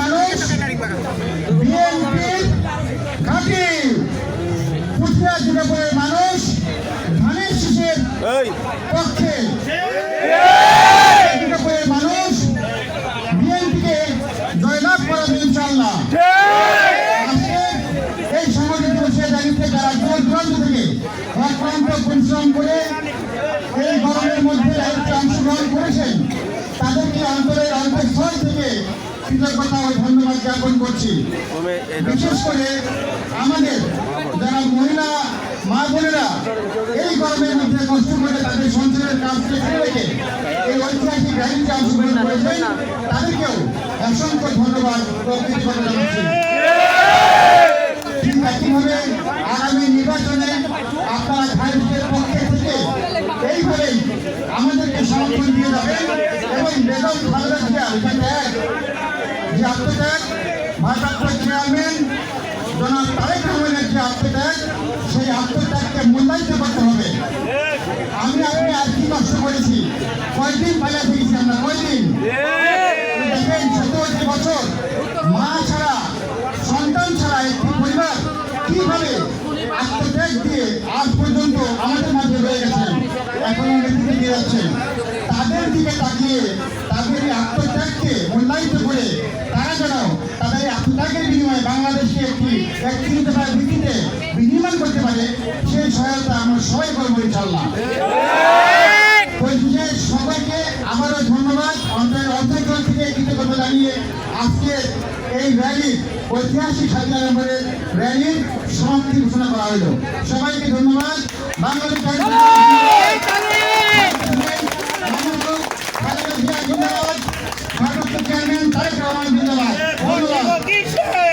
মানুষ বিএনপির খাঁটি কুষ্টিয়া দিনাজপুরের মানুষ ধানের শীষের পক্ষে। মানুষ বিএনপিকে জয়লাভ করাবে ইনশাল্লাহ এই সামাজিক দিবসের দায়িত্বে তারা দূর দূরান্ত থেকে অক্লান্ত পরিশ্রম করে এই গরমের মধ্যে অন্তরের অন্তঃস্থল থেকে কৃতজ্ঞতা ও ধন্যবাদ জ্ঞাপন করছি। বিশেষ করে আমাদের যারা মহিলা মা বোনেরা এই গরমের মধ্যে কষ্ট করে তাদের সন্তানের কাজকে ছেড়ে রেখে এই ঐতিহাসিক র্যালিতে অংশগ্রহণ করেছেন তাদেরকেও অসংখ্য ধন্যবাদ ও কৃতজ্ঞতা জানাচ্ছি। ঠিক একইভাবে আগামী নির্বাচনে আপনারা বেগম খালেদা জিয়া যে ত্যাগ যে আত্মত্যাগ ভারপ্রাপ্ত চেয়ারম্যান জনাব তারেক রহমানের যে আত্মত্যাগ সেই আত্মত্যাগকে মূল্যায়িত করতে হবে। আমি আপনি আর কি কষ্ট করেছি? কয়দিন পালিয়ে থেকেছি আমরা? কয়দিন? দেখেন মা ছাড়া, সন্তান ছাড়া একটি পরিবার কীভাবে আত্মত্যাগ দিয়ে আজ পর্যন্ত আমাদের মাঝে রয়ে গেছেন এখনও দিয়ে যাচ্ছেন। এই বিনিময়ে বাংলাদেশকে একটি ব্যক্তিগততার ভিত্তিতে বিনির্মাণ করতে পারে সেই সহায়তা আমরা সবাই করব ইনশাল্লাহ সবাইকে আবারও ধন্যবাদ। অন্তরের অন্তর্গত থেকে কৃতজ্ঞতা জানিয়ে আজকে এই র্যালি ঐতিহাসিক স্বাধীনতা নম্বরের র্যালির সমাপ্তি ঘোষণা করা হলো। সবাইকে ধন্যবাদ। বাংলাদেশ